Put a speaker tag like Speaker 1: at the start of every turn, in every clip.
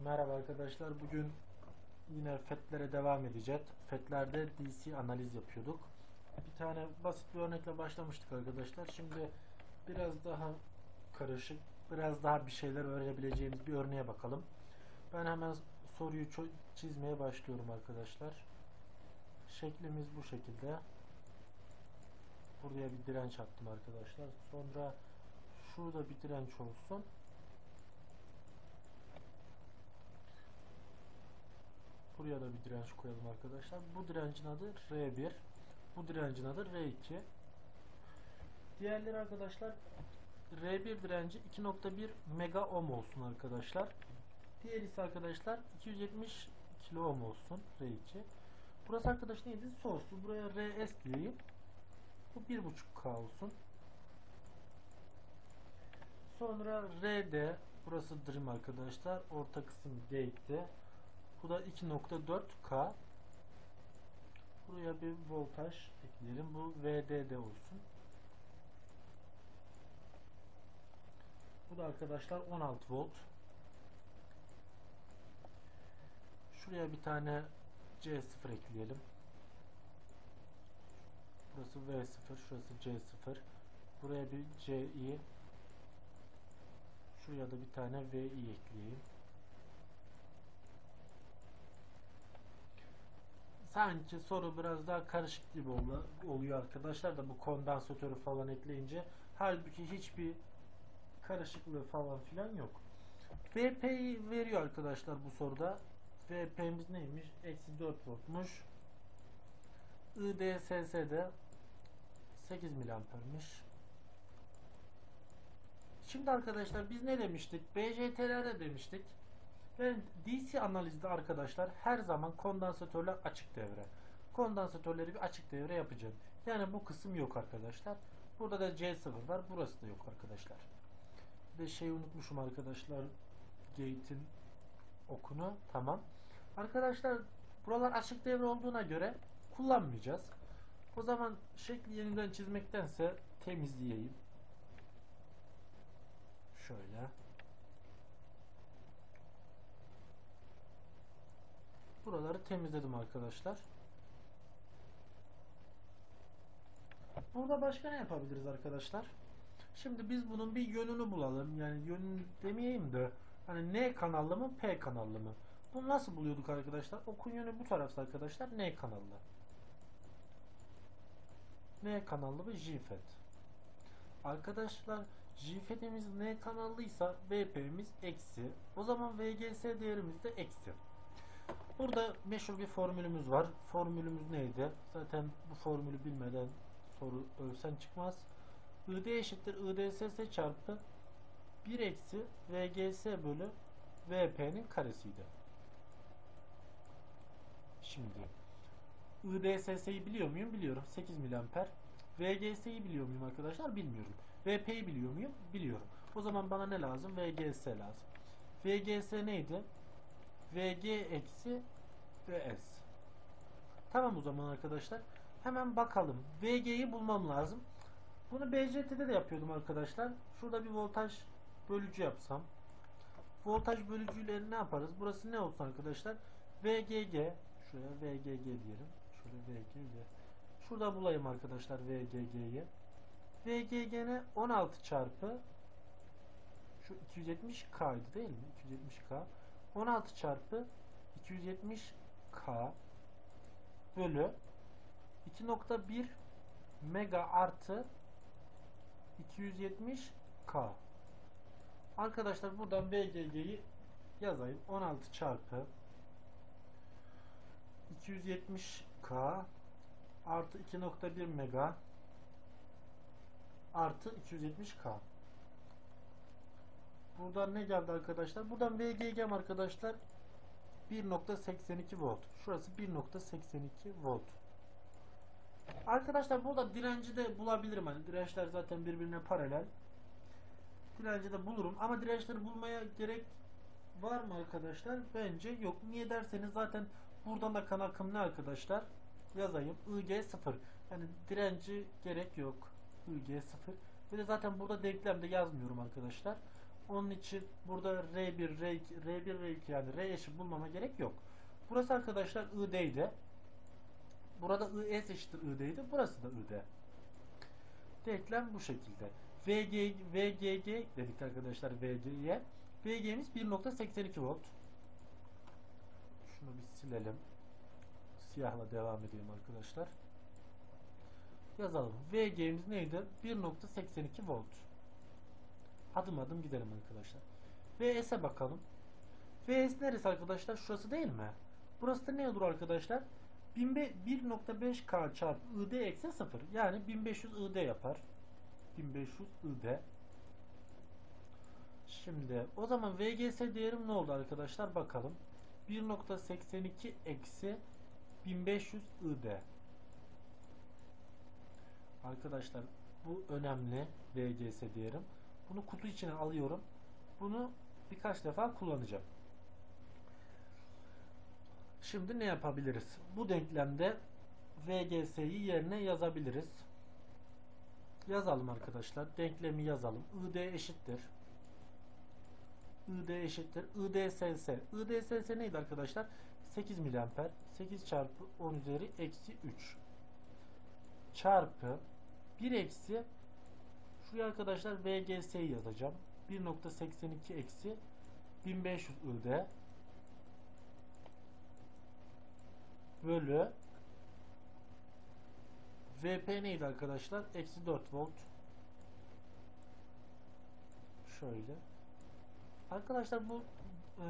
Speaker 1: Merhaba arkadaşlar. Bugün yine FET'lere devam edeceğiz. FET'lerde DC analiz yapıyorduk. Bir tane basit bir örnekle başlamıştık arkadaşlar. Şimdi biraz daha karışık, biraz daha bir şeyler öğrenebileceğimiz bir örneğe bakalım. Ben hemen soruyu çizmeye başlıyorum arkadaşlar. Şeklimiz bu şekilde. Buraya bir direnç attım arkadaşlar. Sonra şurada bir direnç olsun. Buraya da bir direnç koyalım arkadaşlar. Bu direncin adı R1. Bu direncin adı R2. Diğerleri arkadaşlar R1 direnci 2.1 mega ohm olsun arkadaşlar. Diğer ise arkadaşlar 270 kilo ohm olsun R2. Burası arkadaş neydi? Source'u. Buraya RS diyeyim. Bu 1.5K olsun. Sonra RD burası Dream arkadaşlar. Orta kısım gate'de. Bu da 2.4K. Buraya bir voltaj ekleyelim. Bu VDD olsun. Bu da arkadaşlar 16 volt. Şuraya bir tane C0 ekleyelim. Burası V0, şurası C0. Buraya bir CI. Şuraya da bir tane VI ekleyeyim. Sanki soru biraz daha karışık gibi ol- oluyor arkadaşlar da bu kondansatörü falan ekleyince halbuki hiçbir karışıklığı falan filan yok. VP'yi veriyor arkadaşlar bu soruda. VP'miz neymiş? Eksi 4 voltmuş. IDSS'de 8 miliampermiş. Şimdi arkadaşlar biz ne demiştik? BJT'lerde demiştik. Yani DC analizde arkadaşlar her zaman kondansatörler açık devre. Kondansatörleri bir açık devre yapacağım. Yani bu kısım yok arkadaşlar. Burada da C0 var. Burası da yok arkadaşlar. Bir de şey unutmuşum arkadaşlar. Gate'in okunu. Tamam. Arkadaşlar buralar açık devre olduğuna göre kullanmayacağız. O zaman şekli yeniden çizmektense temizleyeyim. Şöyle. Buraları temizledim arkadaşlar. Burada başka ne yapabiliriz arkadaşlar? Şimdi biz bunun bir yönünü bulalım. Yani yönünü demeyeyim de hani N kanallı mı P kanallı mı? Bunu nasıl buluyorduk arkadaşlar? Okun yönü bu tarafta arkadaşlar N kanallı. N kanallı ve JFET. Arkadaşlar JFET'imiz N kanallıysa VP'miz eksi. O zaman VGS değerimiz de eksi. Burada meşhur bir formülümüz var. Formülümüz neydi? Zaten bu formülü bilmeden soru ölsen çıkmaz. ID eşittir IDSS çarpı 1 eksi VGS bölü VP'nin karesiydi. Şimdi IDSS'yi biliyor muyum? Biliyorum. 8 miliamper. VGS'yi biliyor muyum arkadaşlar? Bilmiyorum. VP'yi biliyor muyum? Biliyorum. O zaman bana ne lazım? VGS lazım. VGS neydi? VG eksi VS. Tamam o zaman arkadaşlar. Hemen bakalım. VG'yi bulmam lazım. Bunu BJT'de de yapıyordum arkadaşlar. Şurada bir voltaj bölücü yapsam. Voltaj bölücüyle ne yaparız? Burası ne olsun arkadaşlar? VGG. Şuraya VGG diyelim. Şöyle VGG. Şurada bulayım arkadaşlar VGG'yi. VGG ne? 16 çarpı şu 270K'ydı değil mi? 270K. 16 çarpı 270K bölü 2.1 mega artı 270K. Arkadaşlar buradan VGG'yi yazayım. 16 çarpı 270K artı 2.1 mega artı 270K. Buradan ne geldi arkadaşlar? Buradan VGG'm arkadaşlar 1.82 volt. Şurası 1.82 volt. Arkadaşlar burada direnci de bulabilirim. Hani dirençler zaten birbirine paralel. Direnci de bulurum. Ama dirençleri bulmaya gerek var mı arkadaşlar? Bence yok. Niye derseniz zaten buradan da kan akım ne arkadaşlar? Yazayım. IG 0. Yani direnci gerek yok. IG 0. Bir de zaten burada denklemde yazmıyorum arkadaşlar. Onun için burada R1, R2, R1, R2 yani R eşit bulmama gerek yok. Burası arkadaşlar ID'ydi. Burada IS eşittir ID'ydi. Burası da ID. Denklem bu şekilde. VG, VGG dedik arkadaşlar VG'ye. VG'miz 1.82 volt. Şunu bir silelim. Siyahla devam edeyim arkadaşlar. Yazalım. VG'miz neydi? 1.82 volt. Adım adım gidelim arkadaşlar. VS'e bakalım. VS neresi arkadaşlar? Şurası değil mi? Burası da ne olur arkadaşlar? 1.5K çarpı ID eksi 0. Yani 1500 ID yapar. 1500 ID. Şimdi o zaman VGS değerim ne oldu arkadaşlar? Bakalım. 1.82 eksi 1500 ID. Arkadaşlar bu önemli VGS değerim. Bunu kutu içine alıyorum. Bunu birkaç defa kullanacağım. Şimdi ne yapabiliriz? Bu denklemde VGS'yi yerine yazabiliriz. Yazalım arkadaşlar. Denklemi yazalım. ID eşittir. ID eşittir. IDSS. IDSS neydi arkadaşlar? 8 miliamper. 8 çarpı 10 üzeri eksi 3 çarpı 1 eksi şuraya arkadaşlar VGS'yi yazacağım. 1.82 eksi 1500 ID bölü VP neydi arkadaşlar? Eksi 4 volt şöyle arkadaşlar bu e,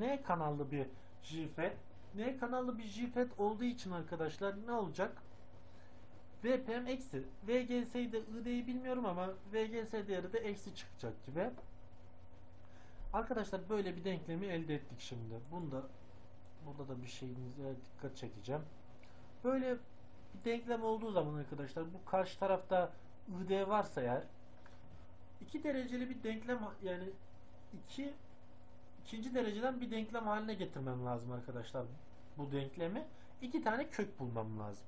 Speaker 1: N kanallı bir JFET N kanallı bir JFET olduğu için arkadaşlar ne olacak? VPM eksi. VGS'yi de ID'yi bilmiyorum ama VGS değeri de eksi çıkacak gibi. Arkadaşlar böyle bir denklemi elde ettik şimdi. Bunda burada da bir şeyinize dikkat çekeceğim. Böyle bir denklem olduğu zaman arkadaşlar bu karşı tarafta ID varsa eğer iki dereceli bir denklem yani iki ikinci dereceden bir denklem haline getirmem lazım arkadaşlar bu denklemi. iki tane kök bulmam lazım.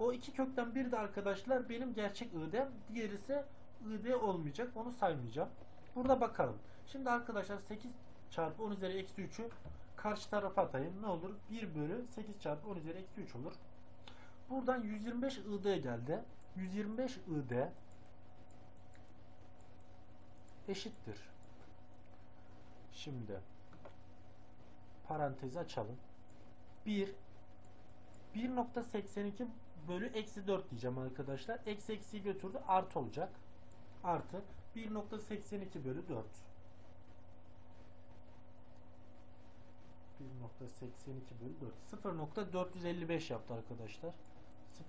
Speaker 1: O iki kökten biri de arkadaşlar benim gerçek ID'm. Diğeri ise ID olmayacak. Onu saymayacağım. Burada bakalım. Şimdi arkadaşlar 8 çarpı 10 üzeri eksi 3'ü karşı tarafa atayım. Ne olur? 1 bölü 8 çarpı 10 üzeri eksi 3 olur. Buradan 125 ID geldi. 125 ID eşittir. Şimdi parantezi açalım. 1 1.82 bölü eksi 4 diyeceğim arkadaşlar. Eksi eksiyi götürdü artı olacak. Artı 1.82 bölü 4. 1.82 bölü 4. 0.455 yaptı arkadaşlar.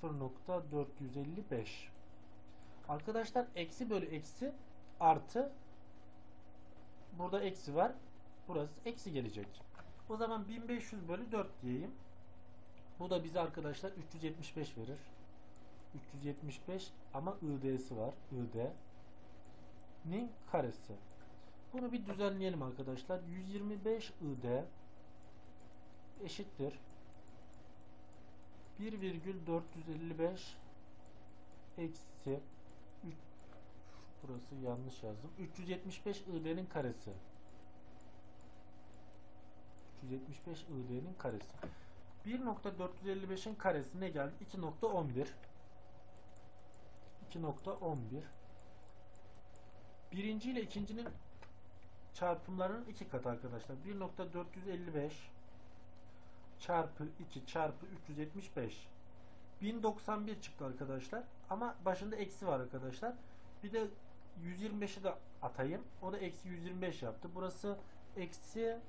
Speaker 1: 0.455 Arkadaşlar eksi bölü eksi artı burada eksi var. Burası eksi gelecek. O zaman 1500 bölü 4 diyeyim. Bu da bize arkadaşlar 375 verir. 375 ama ID'si var. ID'nin karesi. Bunu bir düzenleyelim arkadaşlar. 125 ID eşittir 1,455 eksi 3 burası yanlış yazdım. 375 ID'nin karesi. 375 ID'nin karesi. 1.455'in karesi ne geldi? 2.11 2.11 Birinci ile ikincinin çarpımlarının iki katı arkadaşlar. 1.455 çarpı 2 çarpı 375 1091 çıktı arkadaşlar. Ama başında eksi var arkadaşlar. Bir de 125'i de atayım. O da eksi 125 yaptı. Burası eksi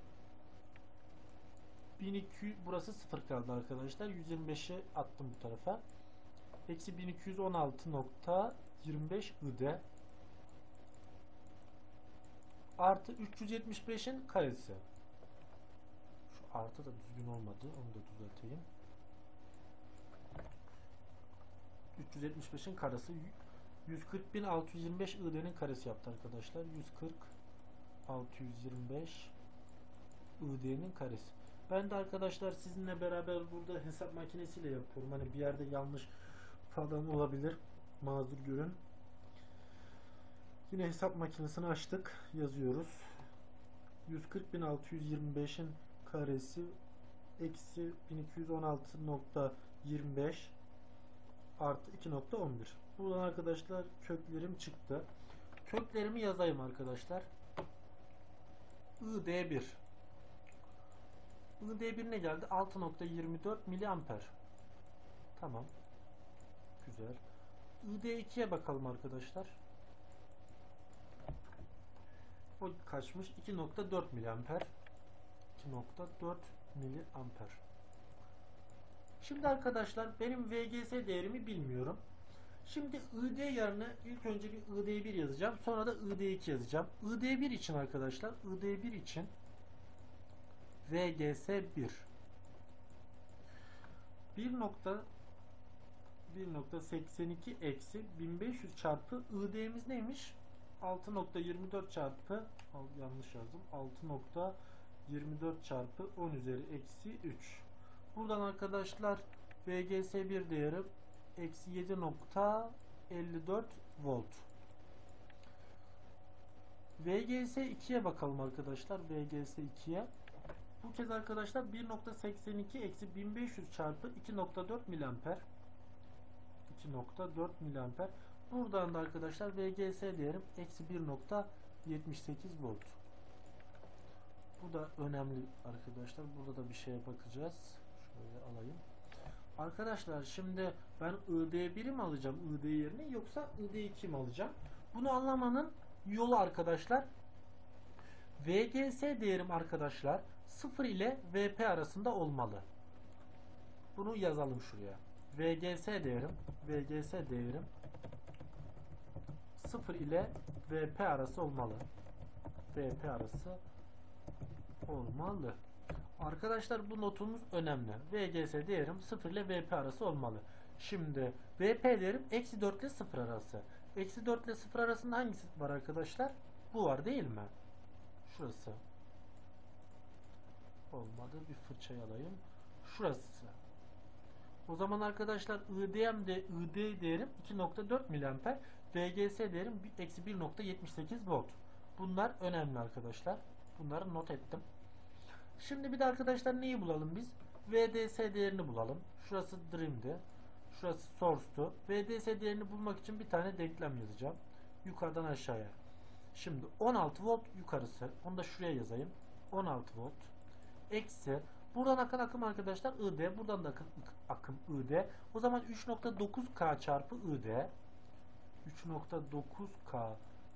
Speaker 1: 1200 burası 0 kaldı arkadaşlar. 125'i attım bu tarafa. Eksi 1216.25 ide artı 375'in karesi. Şu artı da düzgün olmadı. Onu da düzelteyim. 375'in karesi 140.625 ID'nin karesi yaptı arkadaşlar. 140 625 ID'nin karesi. Ben de arkadaşlar sizinle beraber burada hesap makinesiyle yapıyorum. Hani bir yerde yanlış falan olabilir. Mazur görün. Yine hesap makinesini açtık. Yazıyoruz. 140.625'in karesi eksi 1216.25 artı 2.11. Buradan arkadaşlar köklerim çıktı. Köklerimi yazayım arkadaşlar. ID1 ID1 ne geldi? 6.24 miliamper. Tamam. Güzel. ID2'ye bakalım arkadaşlar. O kaçmış? 2.4 miliamper. 2.4 miliamper. Şimdi arkadaşlar benim VGS değerimi bilmiyorum. Şimdi ID yerine ilk önce bir ID1 yazacağım. Sonra da ID2 yazacağım. ID1 için arkadaşlar ID1 için VGS 1 1.82 eksi 1500 çarpı ID'miz neymiş? 6.24 çarpı yanlış yazdım. 6.24 çarpı 10 üzeri eksi 3. Buradan arkadaşlar VGS 1 değeri eksi 7.54 volt. VGS 2'ye bakalım arkadaşlar. VGS 2'ye. Bu kez arkadaşlar 1.82 eksi 1500 çarpı 2.4 miliamper. 2.4 miliamper. Buradan da arkadaşlar VGS değerim eksi 1.78 volt. Bu da önemli arkadaşlar. Burada da bir şeye bakacağız. Şöyle alayım. Arkadaşlar şimdi ben ID1'i mi alacağım ID yerine yoksa ID2 mi alacağım? Bunu anlamanın yolu arkadaşlar VGS değerim arkadaşlar 0 ile VP arasında olmalı. Bunu yazalım şuraya. VGS değerim VGS değerim 0 ile VP arası olmalı. VP arası olmalı. Arkadaşlar bu notumuz önemli. VGS değerim 0 ile VP arası olmalı. Şimdi VP değerim eksi 4 ile 0 arası. Eksi 4 ile 0 arasında hangisi var arkadaşlar? Bu var değil mi? Şurası. Olmadı. Bir fırça alayım. Şurası. O zaman arkadaşlar IDM de ID değerim 2.4 miliamper. VGS değerim eksi 1.78 volt. Bunlar önemli arkadaşlar. Bunları not ettim. Şimdi bir de arkadaşlar neyi bulalım biz? VDS değerini bulalım. Şurası Dream'di. Şurası Source'tu. VDS değerini bulmak için bir tane denklem yazacağım. Yukarıdan aşağıya. Şimdi 16 volt yukarısı. Onu da şuraya yazayım. 16 volt. Eksi. Buradan akım akım arkadaşlar ID. Buradan da akım, akım ID. O zaman 3.9K çarpı ID. 3.9K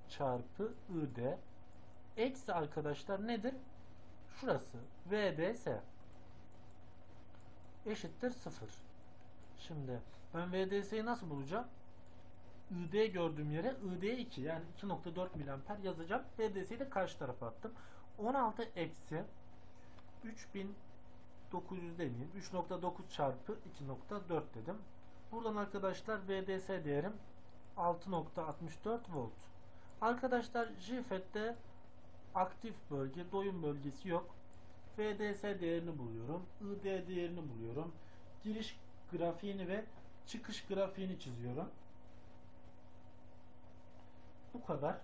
Speaker 1: çarpı ID. Eksi arkadaşlar nedir? Şurası. VDS. Eşittir 0. Şimdi ben VDS'yi nasıl bulacağım? ID gördüğüm yere ID 2 yani 2.4 miliamper yazacağım. VDS'yi de karşı tarafa attım. 16 eksi 3900 demeyeyim. 3.9 çarpı 2.4 dedim. Buradan arkadaşlar VDS değerim 6.64 volt. Arkadaşlar JFET'te aktif bölge, doyum bölgesi yok. VDS değerini buluyorum. ID değerini buluyorum. Giriş grafiğini ve çıkış grafiğini çiziyorum. Bu kadar.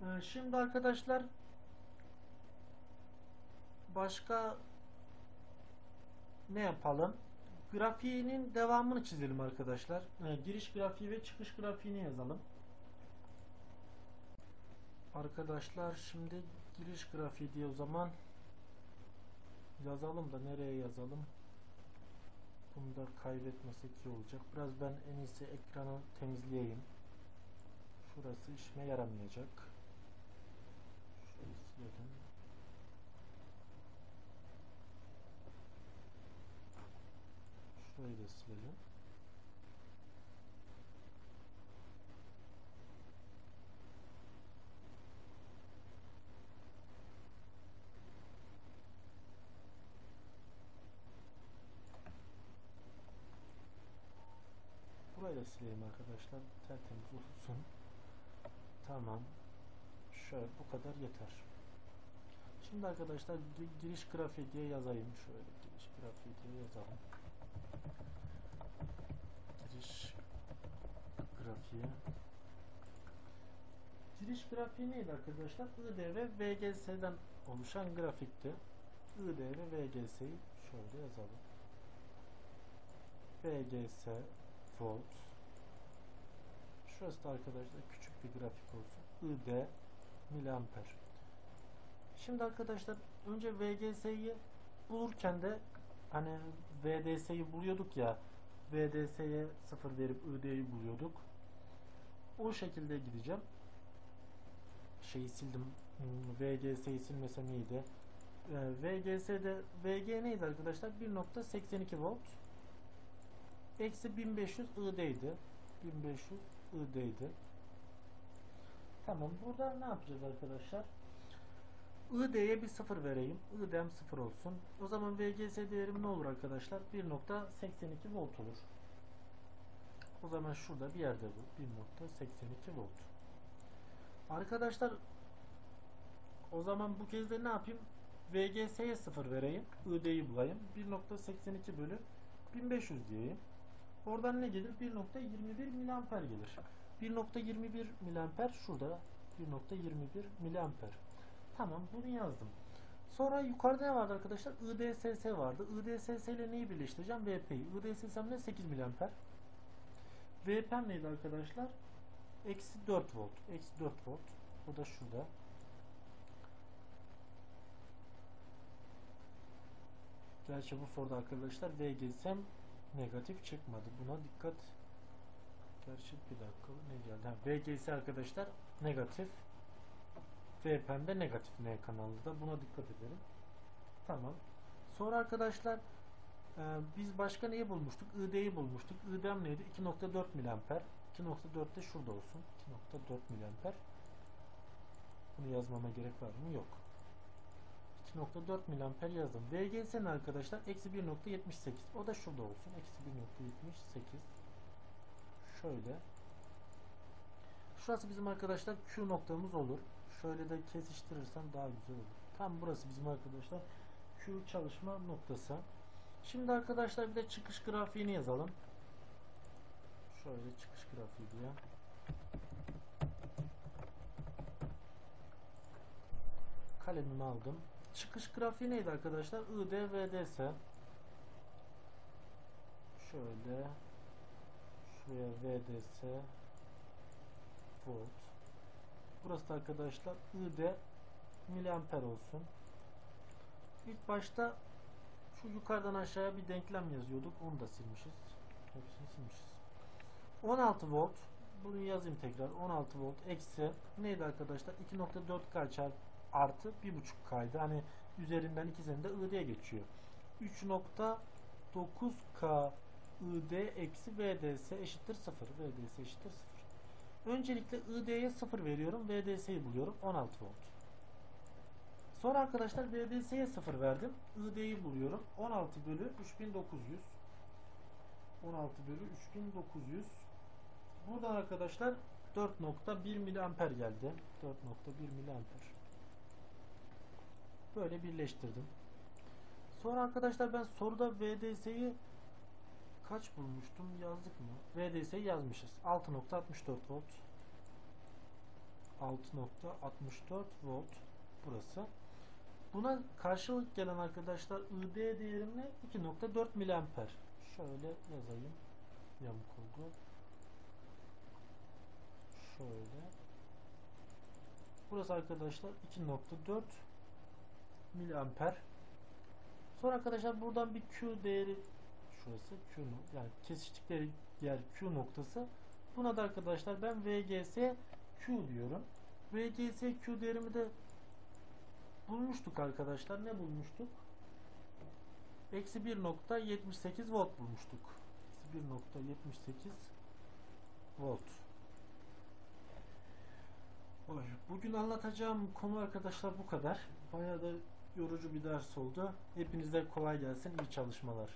Speaker 1: Ee, şimdi arkadaşlar başka ne yapalım? Grafiğinin devamını çizelim arkadaşlar. Ee, giriş grafiği ve çıkış grafiğini yazalım. Arkadaşlar şimdi giriş grafiği diye o zaman yazalım da nereye yazalım? Bunu da kaybetmesek iyi olacak. Biraz ben en iyisi ekranı temizleyeyim. Şurası işime yaramayacak. Şurayı silelim. Şurayı da silelim. Burayı da sileyim arkadaşlar. Tertemiz olsun. Tamam. Şöyle bu kadar yeter. Şimdi arkadaşlar gi- giriş grafiği diye yazayım. Şöyle giriş grafiği diye yazalım. Giriş grafiği Giriş grafiği neydi arkadaşlar? ID ve VGS'den oluşan grafikti. ID ve VGS'yi şöyle yazalım. VGS volt. Şurası da arkadaşlar küçük bir grafik olsun. ID miliamper. Şimdi arkadaşlar önce VGS'yi bulurken de hani VDS'yi buluyorduk ya VDS'ye 0 verip ID'yi buluyorduk. O şekilde gideceğim. Şeyi sildim. VGS'yi silmesem iyiydi. Ee, VGS'de VG neydi arkadaşlar? 1.82 volt. Eksi 1500 ID'ydi. 1500 ID'ydi. Tamam. Burada ne yapacağız arkadaşlar? ID'ye bir 0 vereyim. ID'm 0 olsun. O zaman VGS değerim ne olur arkadaşlar? 1.82 volt olur. O zaman şurada bir yerde bu. 1.82 volt. Arkadaşlar o zaman bu kez de ne yapayım? VGS'ye 0 vereyim. ID'yi bulayım. 1.82 bölü 1500 diyeyim. Oradan ne gelir? 1.21 miliamper gelir. 1.21 miliamper şurada. 1.21 miliamper. Tamam bunu yazdım. Sonra yukarıda ne vardı arkadaşlar? IDSS vardı. IDSS ile neyi birleştireceğim? VP'yi. IDSS'm ne? 8 miliamper. VP'm neydi arkadaşlar? Eksi 4 volt. Eksi 4 volt. O da şurada. Gerçi bu soruda arkadaşlar VGS'm negatif çıkmadı. Buna dikkat. Gerçi bir dakika ne geldi? Ha, VGS arkadaşlar negatif. VP'm de negatif N kanalı da. Buna dikkat edelim. Tamam. Sonra arkadaşlar e, biz başka neyi bulmuştuk? ID'yi bulmuştuk. ID'm neydi? 2.4 miliamper. 2.4 de şurada olsun. 2.4 miliamper. Bunu yazmama gerek var mı? Yok. 2.4 miliamper yazdım. VGS ne arkadaşlar? Eksi 1.78. O da şurada olsun. Eksi 1.78. Şöyle. Şurası bizim arkadaşlar Q noktamız olur. Şöyle de kesiştirirsem daha güzel olur. Tam burası bizim arkadaşlar Q çalışma noktası. Şimdi arkadaşlar bir de çıkış grafiğini yazalım. Şöyle çıkış grafiği diye. Kalemimi aldım. Çıkış grafiği neydi arkadaşlar? ID, VDS. Şöyle. Şuraya VDS. Volt. Burası da arkadaşlar ID miliamper olsun. İlk başta şu yukarıdan aşağıya bir denklem yazıyorduk. Onu da silmişiz. Hepsini silmişiz. 16 volt. Bunu yazayım tekrar. 16 volt eksi neydi arkadaşlar? 2.4K çarpı artı 1.5K'ydı. Hani üzerinden ikisinin de ID'ye geçiyor. 3.9K ID eksi VDS eşittir 0. VDS eşittir 0. Öncelikle ID'ye 0 veriyorum. VDS'yi buluyorum. 16 volt. Sonra arkadaşlar VDS'ye 0 verdim. ID'yi buluyorum. 16 bölü 3900. 16 bölü 3900. Buradan arkadaşlar 4.1 miliamper geldi. 4.1 miliamper. Böyle birleştirdim. Sonra arkadaşlar ben soruda VDS'yi kaç bulmuştum yazdık mı? VDS'yi yazmışız. 6.64 volt. 6.64 volt burası. Buna karşılık gelen arkadaşlar ID değerimle 2.4 miliamper. Şöyle yazayım. Yamuk oldu. Şöyle. Burası arkadaşlar 2.4 miliamper. Sonra arkadaşlar buradan bir Q değeri şurası Q yani kesiştikleri yer Q noktası. Buna da arkadaşlar ben VGS Q diyorum. VGS Q değerimi de bulmuştuk arkadaşlar. Ne bulmuştuk? Eksi 1.78 volt bulmuştuk. Eksi 1.78 volt. Oy, Bugün anlatacağım konu arkadaşlar bu kadar. Bayağı da yorucu bir ders oldu. Hepinize kolay gelsin. iyi çalışmalar.